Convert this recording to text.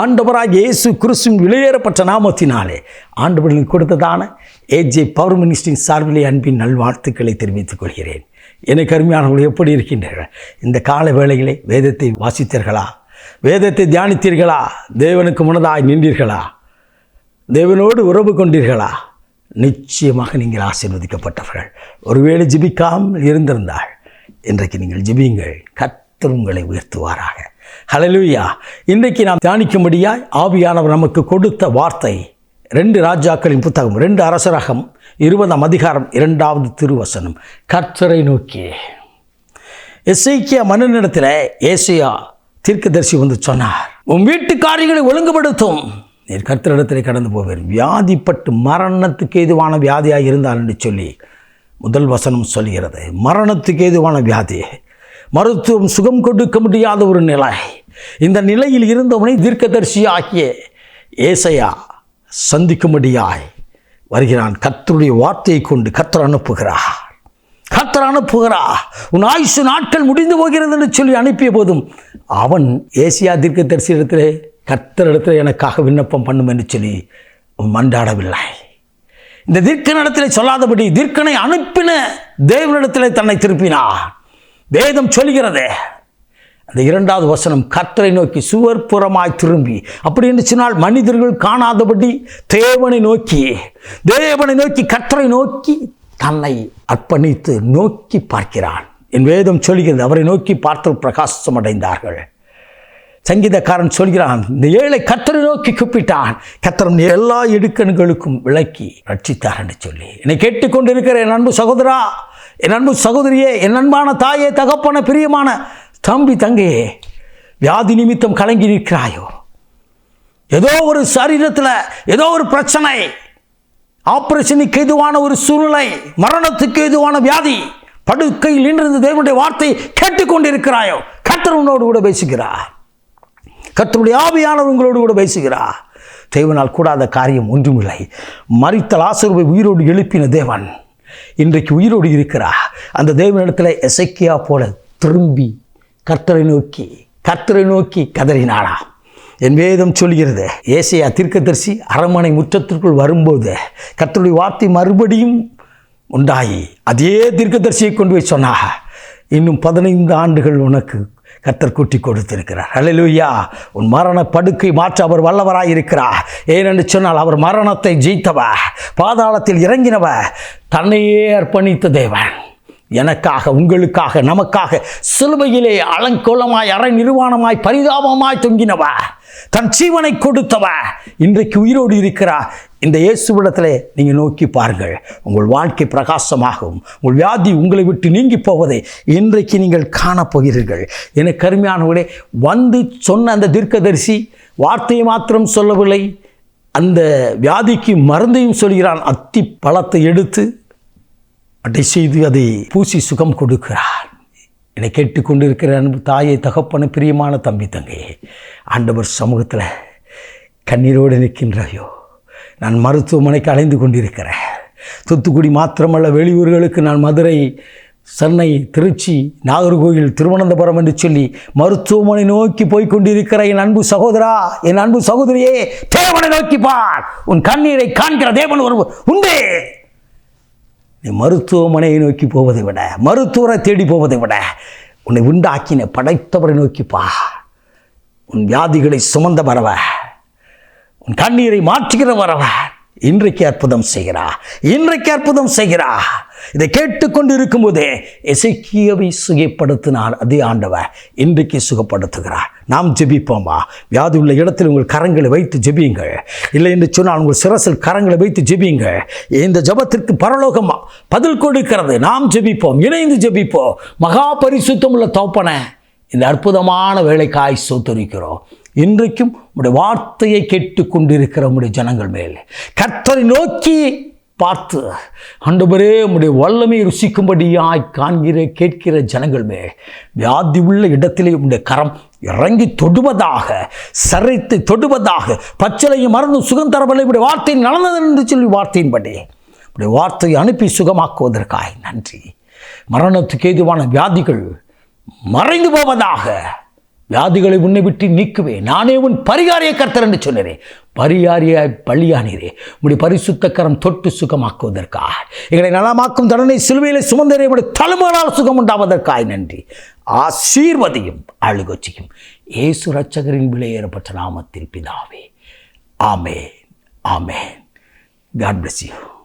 ஆண்டவராக இயேசு கிறிஸ்துவின் வெளியேறப்பட்ட நாமத்தினாலே ஆண்டவர்களுக்கு கொடுத்ததான ஏஜே பவர் மினிஸ்டின் சார்பிலே அன்பின் நல்வாழ்த்துக்களை தெரிவித்துக் கொள்கிறேன். எனக்கு அருமையானவர்கள் எப்படி இருக்கின்றீர்கள்? இந்த கால வேளையிலே வேதத்தை வாசித்தீர்களா? வேதத்தை தியானித்தீர்களா? தேவனுக்கு முன்னதாய் நின்றீர்களா? தேவனோடு உறவு கொண்டீர்களா? நிச்சயமாக நீங்கள் ஆசீர்வதிக்கப்பட்டவர்கள். ஒருவேளை ஜிபிக்காமல் இருந்திருந்தால் இன்றைக்கு நீங்கள் ஜிபியுங்கள். கர்த்தர் உங்களை உயர்த்துவாராக. ஹalleluya. இன்றைக்கு நாம் தியானிக்கும்படியாய் ஆவியானவர் நமக்கு கொடுத்த வார்த்தை ரெண்டு ராஜாக்களின் புத்தகம் ரெண்டு அரசரகம் இருபதாம் அதிகாரம் இரண்டாவது திருவசனம். கர்த்தரை நோக்கி. எஸ்ஐக்கியா மன்னனிடத்தில் ஏசியா தீர்க்கதரிசி வந்து சொன்னார் உன் வீட்டு காரியங்களை ஒழுங்குபடுத்தும். நீர் கர்த்தரிடத்தில் கடந்து போவேன். வியாதிப்பட்டு மரணத்துக்கு ஏதுவான வியாதியாக இருந்தால் என்று சொல்லி முதல் வசனம் சொல்கிறது. மரணத்துக்கு ஏதுவான வியாதி. மருத்துவம் சுகம் கொடுக்க முடியாத ஒரு நிலை. இந்த நிலையில் இருந்தவனை தீர்க்கதரிசி ஆகிய ஏசையா சந்திக்கும்படியாய் வருகிறான். கத்தருடைய வார்த்தையை கொண்டு கத்தர் அனுப்புகிறார். கத்தர் அனுப்புகிறா உன் ஆயுசு நாட்கள் முடிந்து போகிறது என்று சொல்லி அனுப்பிய போதும் அவன் ஏசியா தீர்க்க கத்தர் கர்த்தரிடத்தில் எனக்காக விண்ணப்பம் பண்ணும் என்று சொல்லி மண்டாடவில்லை. இந்த தீர்க்கனிடத்தில் சொல்லாதபடி தீர்க்கனை அனுப்பின தேவனிடத்தில் தன்னை திருப்பினார் வேதம் சொல்கிறது அந்த இரண்டாவது வசனம் கர்த்தரை நோக்கி சுவர்புறமாய் திரும்பி. அப்படி என்று சொன்னால் மனிதர்கள் காணாதபடி தேவனை நோக்கி தேவனை நோக்கி கர்த்தரை நோக்கி தன்னை அர்ப்பணித்து நோக்கி பார்க்கிறான். என் வேதம் சொல்கிறது அவரை நோக்கி பார்த்து பிரகாசம் அடைந்தார்கள். சங்கீதக்காரன் சொல்கிறான் இந்த ஏழை கத்தரை நோக்கி கூப்பிட்டான். கத்தரன் எல்லா இடுக்கண்களுக்கும் விளக்கி ரட்சித்தார் என்று சொல்லி. என்னை கேட்டுக்கொண்டிருக்கிற என் அன்பு சகோதரா என் அன்பு சகோதரியே என் அன்பான தாயே தகப்பன பிரியமான தம்பி தங்கையே வியாதி நிமித்தம் கலங்கி நிற்கிறாயோ? ஏதோ ஒரு சரீரத்தில் ஏதோ ஒரு பிரச்சனை ஆப்ரேஷனுக்கு எதுவான ஒரு சூழ்நிலை மரணத்துக்கு எதுவான வியாதி படுக்கையில் நின்றிருந்த தேவனுடைய வார்த்தை கேட்டுக்கொண்டிருக்கிறாயோ கத்தர் உன்னோடு கூட பேசுகிறார். கத்தருடைய ஆவியானவர் உங்களோடு கூட பேசுகிறார். தேவனால் கூடாத காரியம் ஒன்றுமில்லை. மறித்த லாசருவை உயிரோடு எழுப்பின தேவன் இன்றைக்கு உயிரோடு இருக்கிறா அந்த தேவனிடத்தில் எசைக்கியா போல திரும்பி கர்த்தரை நோக்கி கர்த்தரை நோக்கி கதறினானா என் வேதம் சொல்கிறது ஏசையா தீர்க்கதரிசி அரண்மனை முற்றத்திற்குள் வரும்போது கர்த்தருடைய வார்த்தை மறுபடியும் உண்டாகி அதே தீர்க்கதரிசியை கொண்டு போய் சொன்னா இன்னும் பதினைந்து ஆண்டுகள் உனக்கு கத்தர் கூட்டி கொடுத்திருக்கிறார். ஹalleluya. உன் மரண படுக்கை மாற்ற அவர் வல்லவராய் இருக்கிறார் ஏனென்று சொன்னால் அவர் மரணத்தை ஜெயித்தவ பாதாளத்தில் இறங்கினவ தன்னையே அர்ப்பணித்த தேவன். எனக்காக உங்களுக்காக நமக்காக சிலுவையிலே அலங்கோலமாய் அரை நிர்வாணமாய் பரிதாபமாய் தொங்கினவா? தன் ஜீவனை கொடுத்தவா? இன்றைக்கு உயிரோடு இருக்கிறா? இந்த இயேசுவிடத்தில் நீங்கள் நோக்கி பாருங்கள். உங்கள் வாழ்க்கை பிரகாசமாகும் உங்கள் வியாதி உங்களை விட்டு நீங்கி போவதை இன்றைக்கு நீங்கள் காணப்போகிறீர்கள் என கருமையானவர்களே வந்து சொன்ன அந்த தீர்க்கதரிசி வார்த்தையை மாத்திரம் சொல்லவில்லை. அந்த வியாதிக்கு மருந்தையும் சொல்கிறான். அத்தி பழத்தை எடுத்து அட்டை செய்து அதை பூசி சுகம் கொடுக்கிறார் என்னை கேட்டுக்கொண்டிருக்கிற அன்பு தாயை தகப்பன பிரியமான தம்பி தங்கையே ஆண்டவர் சமூகத்தில் கண்ணீரோடு நிற்கின்றாயோ? நான் மருத்துவமனைக்கு அலைந்து கொண்டிருக்கிறேன். தூத்துக்குடி மாத்திரமல்ல வெளியூர்களுக்கு நான் மதுரை சென்னை திருச்சி நாகர்கோவில் திருவனந்தபுரம் என்று சொல்லி மருத்துவமனை நோக்கி போய் கொண்டிருக்கிற என் அன்பு சகோதரா என் அன்பு சகோதரியே தேவனை நோக்கிப்பார் உன் கண்ணீரை காண்கிற தேவன் ஒரு உண்டே. நீ மருத்துவமனையை நோக்கி போவதை விட மருத்துவரை தேடி போவதை விட உன்னை உண்டாக்கின படைத்தவரை நோக்கிப்பா உன் வியாதிகளை சுமந்த வரவ உன் கண்ணீரை மாற்றுகிற வரவ இன்றைக்கு அற்புதம் செய்கிறா இன்றைக்கு அற்புதம் செய்கிறா. இதை கேட்டுக்கொண்டு இருக்கும்போதே எசைக்கியவை சுகப்படுத்தினார் அதே ஆண்டவர் இன்றைக்கு சுகப்படுத்துகிறார். நாம் ஜெபிப்போமா? வியாதி உள்ள இடத்தில் உங்கள் கரங்களை வைத்து ஜெபியுங்கள். இல்லை என்று சொன்னால் உங்கள் சிரசில் கரங்களை வைத்து ஜெபியுங்கள். இந்த ஜபத்திற்கு பரலோகம் பதில் கொடுக்கிறது. நாம் ஜெபிப்போம் இணைந்து ஜெபிப்போம். மகா பரிசுத்தம் உள்ள தோப்பனை இந்த அற்புதமான வேலைக்காய் சோத்தரிக்கிறோம். இன்றைக்கும் உடைய வார்த்தையை கேட்டுக்கொண்டிருக்கிற உடைய ஜனங்கள் மேல். கர்த்தரை நோக்கி பார்த்து ஆண்டவரே உடைய வல்லமை ருசிக்கும்படியாய் காண்கிற கேட்கிற ஜனங்கள் மேல் வியாதி உள்ள இடத்திலே உடைய கரம் இறங்கி தொடுவதாக சரித்து தொடுவதாக பச்சளையும் மறந்து சுகம் தரவில்லை இப்படி வார்த்தை நடந்தது என்று சொல்லி வார்த்தையின்படி இப்படி வார்த்தையை அனுப்பி சுகமாக்குவதற்காய் நன்றி. மரணத்துக்கு ஏதுவான வியாதிகள் மறைந்து போவதாக வியாதிகளை உன்னை விட்டு நீக்குவேன். நானே உன் பரிகாரிய கர்த்தர் என்று சொன்னேன் பரியாரியாய் பள்ளியானீரே உடைய பரிசுத்த கரம் தொட்டு சுகமாக்குவதற்காக. எங்களை நலமாக்கும் தடனை சிலுவையிலே சுமந்தரே. உடைய தலைமுறால் சுகம் உண்டாவதற்காய் நன்றி. ஆசீர்வதியும் அழுகொச்சியும். ஏசு ரட்சகரின் விலையேறப்பட்ட நாமத்தில் பிதாவே. ஆமேன். ஆமேன். God bless you